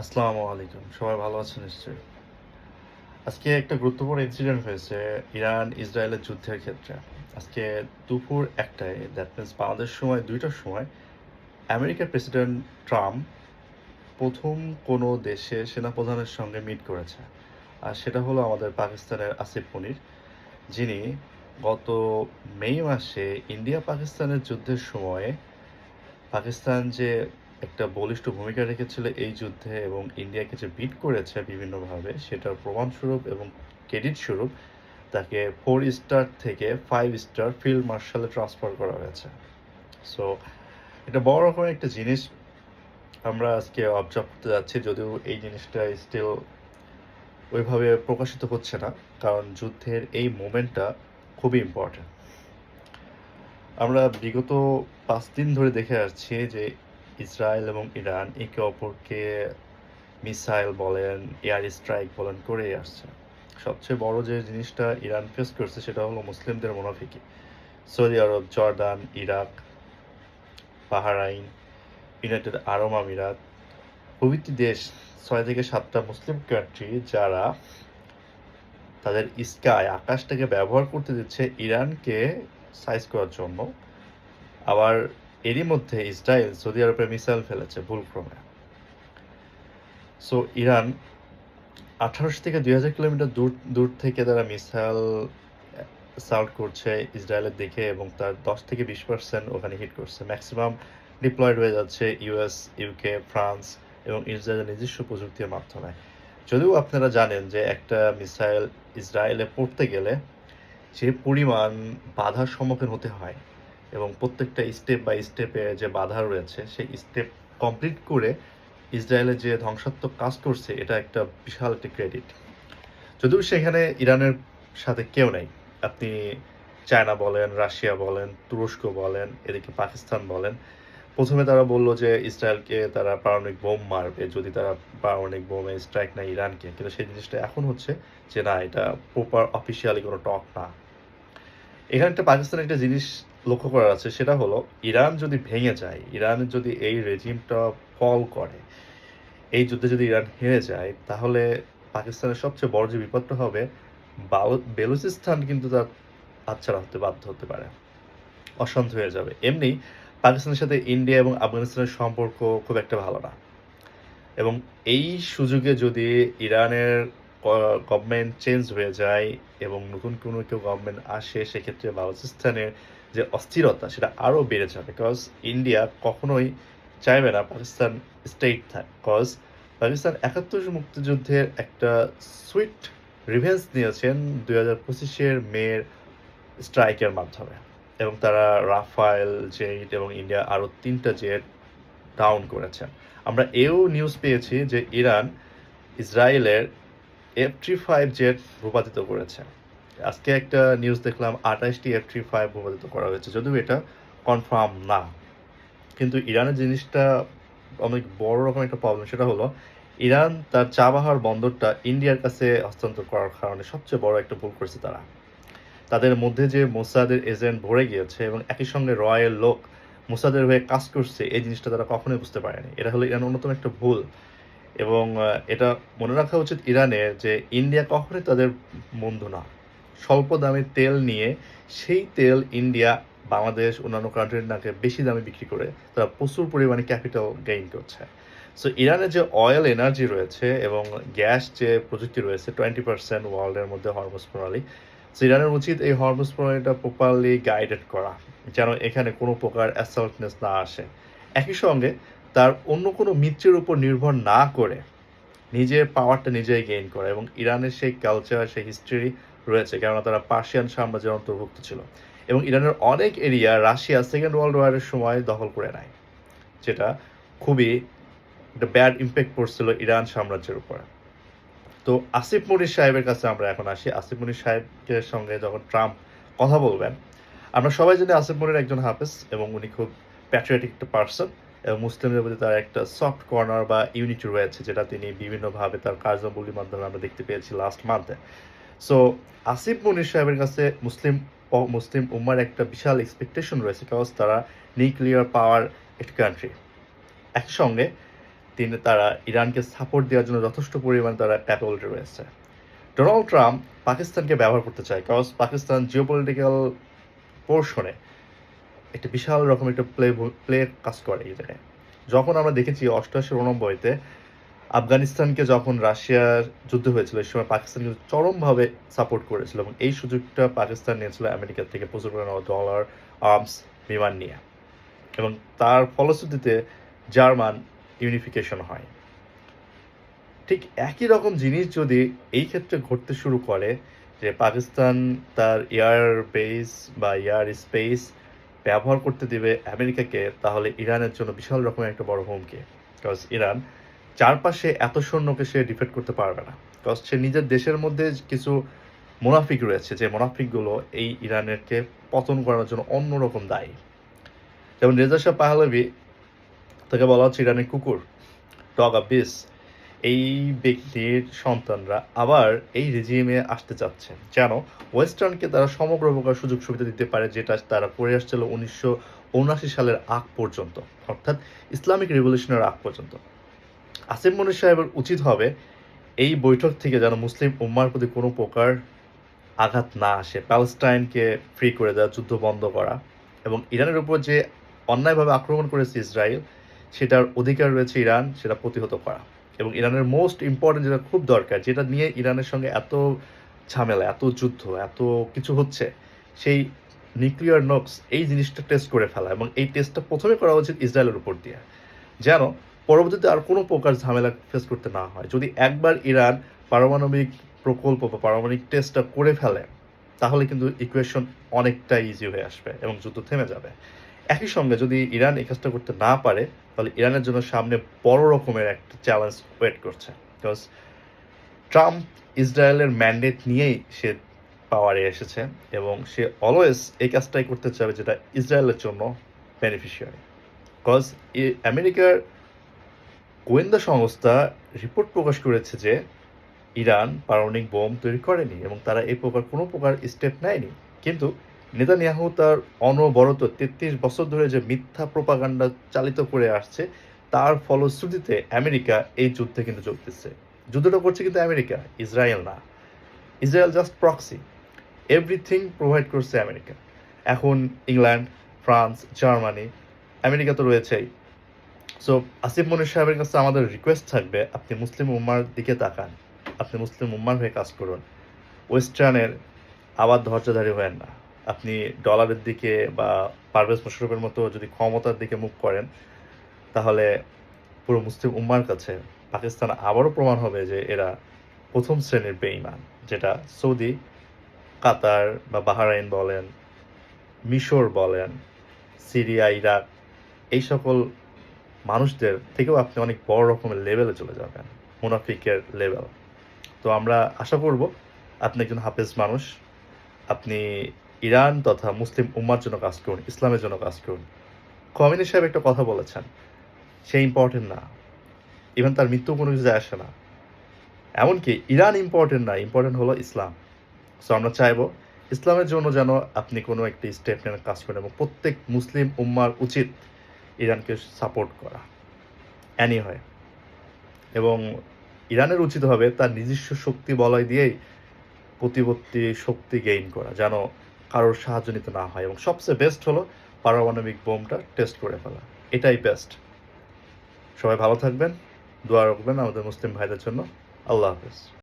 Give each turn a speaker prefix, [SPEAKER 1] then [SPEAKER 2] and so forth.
[SPEAKER 1] আসসালামু আলাইকুম। সবাই ভালো আছেন নিশ্চয়ই? আজকে একটা গুরুত্বপূর্ণ ইনসিডেন্ট হয়েছে ইরান ইসরায়েলের যুদ্ধের ক্ষেত্রে। আজকে দুপুর একটায় দ্যাট মিনস বাংলাদেশ সময়, দুইটার সময়, আমেরিকার প্রেসিডেন্ট ট্রাম্প প্রথম কোনো দেশে সেনাপ্রধানের সঙ্গে মিট করেছে। আর সেটা হলো আমাদের পাকিস্তানের আসিফ মনির, যিনি গত মে মাসে ইন্ডিয়া পাকিস্তানের যুদ্ধের সময়ে পাকিস্তান যে একটা বলিষ্ঠ ভূমিকা রেখেছিল এই যুদ্ধে এবং ইন্ডিয়াকে যে বিট করেছে বিভিন্নভাবে, সেটার প্রমাণস্বরূপ এবং ক্রেডিট স্বরূপ তাকে ফোর স্টার থেকে ফাইভ স্টার ফিল্ড মার্শালে ট্রান্সফার করা হয়েছে। সো এটা বড় রকমের একটা জিনিস। আমরা আজকে অবজার্ভ করতে যাচ্ছি, যদিও এই জিনিসটা স্টিল ওইভাবে প্রকাশিত হচ্ছে না, কারণ যুদ্ধের এই মোমেন্টটা খুবই ইম্পর্ট্যান্ট আমরা বিগত পাঁচ দিন ধরে দেখে আসছি যে ইসরায়েল এবং ইরান একে অপরকে মিসাইল বলেন, এয়ার স্ট্রাইক বলেন, করেই আসছে। সবচেয়ে বড় যে জিনিসটা ইরান ফেস করছে সেটা হলো মুসলিমদের মুনাফিকি। Saudi Arab, Jordan, Iraq, Bahrain, United Arab আমিরাত প্রভৃতি দেশ ছয় থেকে সাতটা মুসলিম কান্ট্রি যারা তাদের স্কাই আকাশটাকে ব্যবহার করতে দিচ্ছে ইরানকে সাইজ করার জন্য। আবার এরই মধ্যে ইসরায়েল সৌদি আরবে মিসাইল ফেলেছে ভুলক্রমে। সো, ইরান আঠারোশো থেকে দুই হাজার কিলোমিটার দূর দূর থেকে তারা মিসাইল সাউট করছে ইসরায়েলের দিকে এবং তার দশ থেকে বিশ পার্সেন্ট ওখানে হিট করছে। ম্যাক্সিমাম ডিপ্লয়েড হয়ে যাচ্ছে ইউএস, ইউকে, ফ্রান্স এবং ইসরায়েলের নিজস্ব প্রযুক্তির মাধ্যমে। যদিও আপনারা জানেন যে একটা মিসাইল ইসরায়েলে পড়তে গেলে যে পরিমাণ বাধার সম্মুখীন হতে হয়। এবং প্রত্যেকটা স্টেপ বাই স্টেপে যে বাধা রয়েছে, সেই স্টেপ কমপ্লিট করে ইসরায়েলের যে ধ্বংসাত্মক কাজ করছে, এটা একটা বিশাল একটি ক্রেডিট যদিও সেখানে ইরানের সাথে কেউ নেই। আপনি চায়না বলেন, রাশিয়া বলেন, তুরস্ক বলেন, এদিকে পাকিস্তান বলেন। প্রথমে তারা বলল যে ইসরায়েলকে তারা পারমাণবিক বোম মারবে, যদি তারা পারমাণবিক বোমে স্ট্রাইক নেয় ইরানকে। কিন্তু সেই জিনিসটা এখন হচ্ছে যে না, এটা প্রপার অফিসিয়ালি কোনো টক না। এখানে একটা পাকিস্তানের একটা জিনিস লক্ষ্য করার আছে সেটা হলো, ইরান যদি ভেঙে যায়, ইরান যদি এই রেজিমটা ফল করে, এই যুদ্ধে যদি ইরান হেরে যায়, তাহলে পাকিস্তানের সবচেয়ে বড় যে বিপদটা হবে, বাল- বেলুচিস্তান কিন্তু তার হাতছাড়া হতে বাধ্য হতে পারে। অশান্ত হয়ে যাবে। এমনি পাকিস্তানের সাথে ইন্ডিয়া এবং আফগানিস্তানের সম্পর্ক খুব একটা ভালো না। এবং এই সুযোগে যদি ইরানের গভর্নমেন্ট চেঞ্জ হয়ে যায় এবং নতুন কোনো কেউ গভর্নমেন্ট আসে, সেক্ষেত্রে বালুচিস্তানের যে অস্থিরতা সেটা আরও বেড়ে যাবে। বিকজ ইন্ডিয়া কখনোই চাইবে না পাকিস্তান স্টেট থাক। কজ পাকিস্তান একাত্তর মুক্তিযুদ্ধের একটা সুইট রিভেন্স নিয়েছেন দুই হাজার পঁচিশের মেয়ের স্ট্রাইকের মাধ্যমে। এবং তারা রাফায়েল জেট এবং ইন্ডিয়া আরও তিনটা জেট ডাউন করেছেন। আমরা এও নিউজ পেয়েছি যে ইরান, ইসরায়েলের এফ থ্রি ফাইভ জেট ভূপাতিত করেছে। আজকে একটা নিউজ দেখলাম, আঠাশটি এফ থ্রি ফাইভ ভূপাতিত করা হয়েছে। যদিও এটা কনফার্ম না, কিন্তু ইরানের জিনিসটা অনেক বড় রকম একটা প্রবলেম সেটা হলো ইরান তার চাবাহার বন্দরটা ইন্ডিয়ার কাছে হস্তান্তর করার কারণে সবচেয়ে বড় একটা ভুল করেছে তারা। তাদের মধ্যে যে মোসাদের এজেন্ট ভরে গিয়েছে এবং একই সঙ্গে রয়ের লোক মোসাদের হয়ে কাজ করছে, এই জিনিসটা তারা কখনোই বুঝতে পারেনি। এটা হলো ইরান অন্যতম একটা ভুল। এবং এটা মনে রাখা উচিত ইরানের যে ইন্ডিয়া কখনোই তাদের বন্ধু না। স্বল্প দামে তেল নিয়ে সেই তেল ইন্ডিয়া, বাংলাদেশ, অন্যান্য কান্ট্রির নাকে বেশি দামে বিক্রি করে, তারা প্রচুর পরিমাণে ক্যাপিটাল গেইন করছে। সো ইরানের যে অয়েল এনার্জি রয়েছে এবং গ্যাস যে প্রযুক্তি রয়েছে টোয়েন্টি পার্সেন্ট ওয়ার্ল্ডের মধ্যে হরমোস প্রণালী সো ইরানের উচিত এই হরমোস প্রণালীটা প্রপারলি গাইডেড করা, যেন এখানে কোনো প্রকার অ্যাসাল্টনেস না আসে। একই সঙ্গে তার অন্য কোনো মিত্রের উপর নির্ভর না করে নিজের পাওয়ারটা নিজেই গেইন করে এবং ইরানের সেই কালচার সেই হিস্ট্রি রয়েছে, কেননা তারা পার্সিয়ান সাম্রাজ্যের অন্তর্ভুক্ত ছিল এবং ইরানের অনেক এরিয়া রাশিয়া সেকেন্ড ওয়ার্ল্ড ওয়ারের সময় দখল করে নেয়, যেটা খুবই একটা ব্যাড ইম্প্যাক্ট পড়ছিল ইরান সাম্রাজ্যের উপর। তো আসিফ মনির সাহেবের কাছে আমরা এখন আসি। আসিফ মনির সাহেবের সঙ্গে যখন ট্রাম্প কথা বলবেন, আমরা সবাই জানি আসিফ মনির একজন হাফেজ এবং উনি খুব প্যাট্রিয়টিক একটা পার্সন মুসলিমদের প্রতি তার একটা সফট কর্নার বা ইউনিটি রয়েছে, যেটা তিনি বিভিন্নভাবে তার কার্যাবলীর মাধ্যমে আমরা দেখতে পেয়েছি লাস্ট মান্থে সো আসিফ মনির সাহেবের কাছে মুসলিম মুসলিম উম্মার একটা বিশাল এক্সপেকটেশন রয়েছে বিকজ তারা নিউক্লিয়ার পাওয়ার একটা কান্ট্রি একসঙ্গে তিনি তারা ইরানকে সাপোর্ট দেওয়ার জন্য যথেষ্ট পরিমাণ তারা ক্যাপাবিলিটি রয়েছে। ডোনাল্ড ট্রাম্প পাকিস্তানকে ব্যবহার করতে চায় কারণ পাকিস্তান জিওপলিটিক্যাল পোর্শনে একটা বিশাল রকম একটা প্লে প্লে কাজ করে এই জায়গায়। যখন আমরা দেখেছি অষ্টআশি উনব্বইতে আফগানিস্তানকে যখন রাশিয়ার যুদ্ধ হয়েছিল, এই সময় পাকিস্তান কিন্তু চরমভাবে সাপোর্ট করেছিল এবং এই সুযোগটা পাকিস্তান নিয়েছিল আমেরিকার থেকে প্রচুর পরিমাণে ডলার আর্মস বিমান নিয়ে। এবং তার ফলশ্রুতিতে জার্মান ইউনিফিকেশন হয়। ঠিক একই রকম জিনিস যদি এই ক্ষেত্রে ঘটতে শুরু করে যে পাকিস্তান তার এয়ার বেস বা এয়ার স্পেস ব্যবহার করতে দেবে আমেরিকাকে, তাহলে ইরানের জন্য বিশাল রকমের একটা বড় হুমকি। বিকজ ইরান চারপাশে এত সৈন্যকে সে ডিফেক্ট করতে পারবে না। বিকজ সে নিজের দেশের মধ্যে কিছু মোনাফিক রয়েছে, যে মোনাফিকগুলো এই ইরানেরকে পতন করার জন্য অন্যরকম দায়ী। যেমন রেজা শাহ পাহলবি তাকে বলা হচ্ছে ইরানের কুকুর, ডগ বিস। এই ব্যক্তির সন্তানরা আবার এই রেজিমে আসতে চাচ্ছে যেন ওয়েস্টার্নকে তারা সমগ্র প্রকার সুযোগ সুবিধা দিতে পারে যেটা তারা করে আসছিল উনিশশো উনআশি সালের আগ পর্যন্ত, অর্থাৎ ইসলামিক রেভলিউশনের আগ পর্যন্ত। আসিফ মনির সাহেবের উচিত হবে এই বৈঠক থেকে যেন মুসলিম উম্মার প্রতি কোনো প্রকার আঘাত না আসে, প্যালেস্টাইনকে ফ্রি করে দেওয়া, যুদ্ধ বন্ধ করা এবং ইরানের উপর যে অন্যায়ভাবে আক্রমণ করেছে ইসরায়েল, সেটার অধিকার রয়েছে ইরান, সেটা প্রতিহত করা। এবং ইরানের মোস্ট ইম্পর্টেন্ট যেটা খুব দরকার, যেটা নিয়ে ইরানের সঙ্গে এত ঝামেলা, এত যুদ্ধ, এত কিছু হচ্ছে, সেই নিউক্লিয়ার নক্স এই জিনিসটা টেস্ট করে ফেলা এবং এই টেস্টটা প্রথমে করা উচিত ইসরায়েলের উপর দিয়ে। যেন পরবর্তীতে আর কোনো প্রকার ঝামেলা ফেস করতে না হয়। যদি একবার ইরান পারমাণবিক প্রকল্প বা পারমাণবিক টেস্টটা করে ফেলে, তাহলে কিন্তু ইকুয়েশন অনেকটা ইজি হয়ে আসবে এবং যুদ্ধ থেমে যাবে। একই সঙ্গে যদি ইরান এই কাজটা করতে না পারে তাহলে ইরানের জন্য সামনে বড় রকমের একটা চ্যালেঞ্জ ওয়েট করছে। বিকজ ট্রাম্প ইসরায়েলের ম্যান্ডেট নিয়েই সে পাওয়ারে এসেছে এবং সে অলওয়েজ এই কাজটাই করতে চাবে যেটা ইসরায়েলের জন্য বেনিফিশিয়ারি বিকজ আমেরিকার গোয়েন্দা সংস্থা রিপোর্ট প্রকাশ করেছে যে ইরান পারমাণবিক বোম তৈরি করেনি এবং তারা এই প্রকার কোনো প্রকার স্টেপ নেয়নি। কিন্তু নেতানিয়াহু তার অনবরত তেত্রিশ বছর ধরে যে মিথ্যা প্রপাগান্ডা চালিত করে আসছে, তার ফলশ্রুতিতে আমেরিকা এই যুদ্ধে কিন্তু দিচ্ছে। যুদ্ধটা করছে কিন্তু আমেরিকা, ইসরায়েল না। Israel just proxy everything provide করছে আমেরিকা। এখন ইংল্যান্ড, ফ্রান্স, জার্মানি, আমেরিকা তো রয়েছেই। সো আসিফ মনির সাহেবের কাছে আমাদের রিকোয়েস্ট থাকবে, আপনি মুসলিম উম্মার দিকে তাকান। আপনি মুসলিম উম্মার হয়ে কাজ করুন। ওয়েস্টার্নের আবার ধৈর্যধারী হয়েন না। আপনি ডলারের দিকে বা পারভেজ মুশারফের মতো যদি ক্ষমতার দিকে মুখ করেন, তাহলে পুরো মুসলিম উম্মার কাছে পাকিস্তান আবারও প্রমাণ হবে যে এরা প্রথম শ্রেণির বেঈমান, যেটা সৌদি, কাতার বা বাহারাইন বলেন, মিশর বলেন, সিরিয়া, ইরাক, এই সকল মানুষদের থেকেও আপনি অনেক বড় রকমের লেভেলে চলে যাবেন, মুনাফিকের লেভেল তো আমরা আশা করব আপনি একজন হাফেজ মানুষ, আপনি ইরান তথা মুসলিম উম্মার জন্য কাজ করুন, ইসলামের জন্য কাজ করুন। কমিনি সাহেব একটা কথা বলেছেন, সে ইম্পর্টেন্ট না। ইভেন তার মৃত্যু কোনো কিছু যায় আসে না। এমনকি ইরান ইম্পর্টেন্ট না ইম্পর্টেন্ট হলো ইসলাম। সো আমরা চাইব ইসলামের জন্য যেন আপনি কোনো একটি স্টেপ নেন, কাজ করেন এবং প্রত্যেক মুসলিম উম্মার উচিত ইরানকে সাপোর্ট করা। অ্যানি হয় এবং ইরানের উচিত হবে তার নিজস্ব শক্তি বলয় দিয়েই প্রতিপত্তি শক্তি গেইন করা, যেন কারোর সাহায্য নিতে না হয় এবং সবচেয়ে বেস্ট হলো পারমাণবিক বোমটা টেস্ট করে ফেলা। এটাই বেস্ট সবাই ভালো থাকবেন, দোয়া রাখবেন আমাদের মুসলিম ভাইদের জন্য। আল্লাহ হাফেজ।